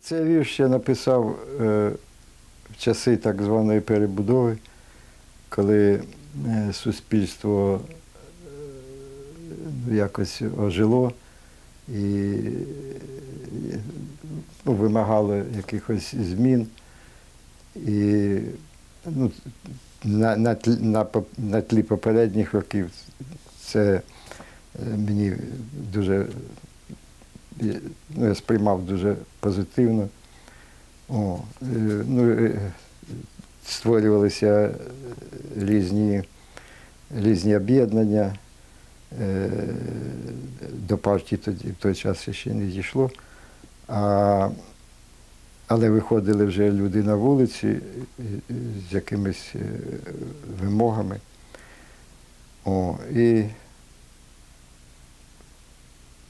Це вірш я написав е, в часи так званої перебудови, коли е, суспільство е, якось ожило і ну, вимагало якихось змін. І ну, на, на, на, на тлі попередніх років це мені дуже ну, я сприймав дуже позитивно. О, е, ну, е, створювалися різні, різні об'єднання. Е, До партії тоді в той час ще не дійшло. А, але виходили вже люди на вулиці з якимись вимогами. О, і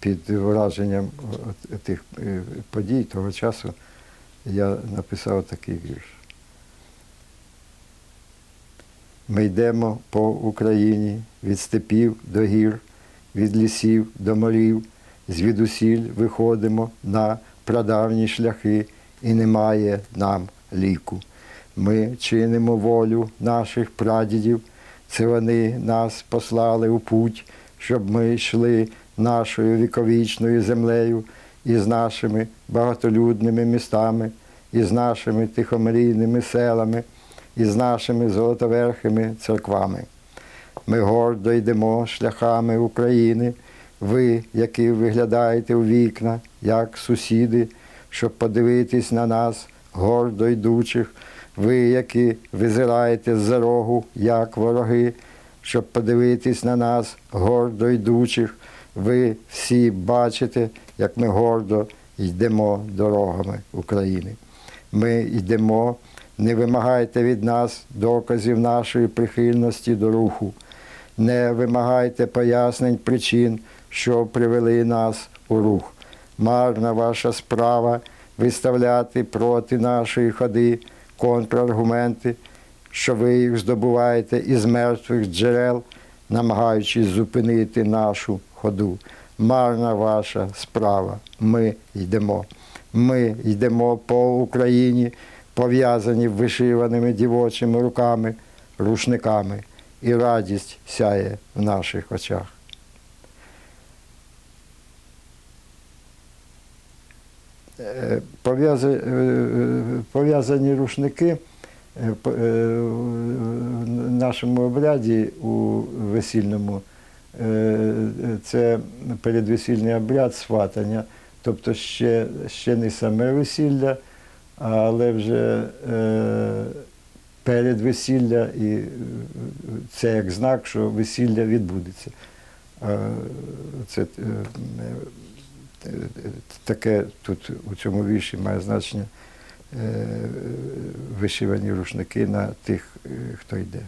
під враженням тих е, подій того часу я написав такий вірш. Ми йдемо по Україні від степів до гір, від лісів до морів, звідусіль виходимо на прадавні шляхи, і немає нам ліку. Ми чинимо волю наших прадідів, це вони нас послали у путь, щоб ми йшли нашою віковічною землею із нашими багатолюдними містами, із нашими тихомрійними селами, із нашими золотоверхими церквами. Ми гордо йдемо шляхами України, ви, які виглядаєте у вікна, як сусіди, щоб подивитись на нас, гордо йдучих, ви, які визираєте з-за рогу, як вороги, щоб подивитись на нас, гордо йдучих, ви всі бачите, як ми гордо йдемо дорогами України. Ми йдемо, не вимагайте від нас доказів нашої прихильності до руху. Не вимагайте пояснень причин, що привели нас у рух. Марна ваша справа виставляти проти нашої ходи контраргументи, що ви їх здобуваєте із мертвих джерел, намагаючись зупинити нашу ходу. Марна ваша справа. Ми йдемо. Ми йдемо по Україні, пов'язані вишиваними дівочими руками, рушниками, і радість сяє в наших очах. Е, е, е, Пов'язані рушники в нашому обряді у весільному це передвесільний обряд сватання, тобто ще, ще не саме весілля, але вже е, передвесілля, і е, це як знак, що весілля відбудеться. Е, Це е, е, таке тут у цьому вірші має значення е, вишивані рушники на тих, е, хто йде.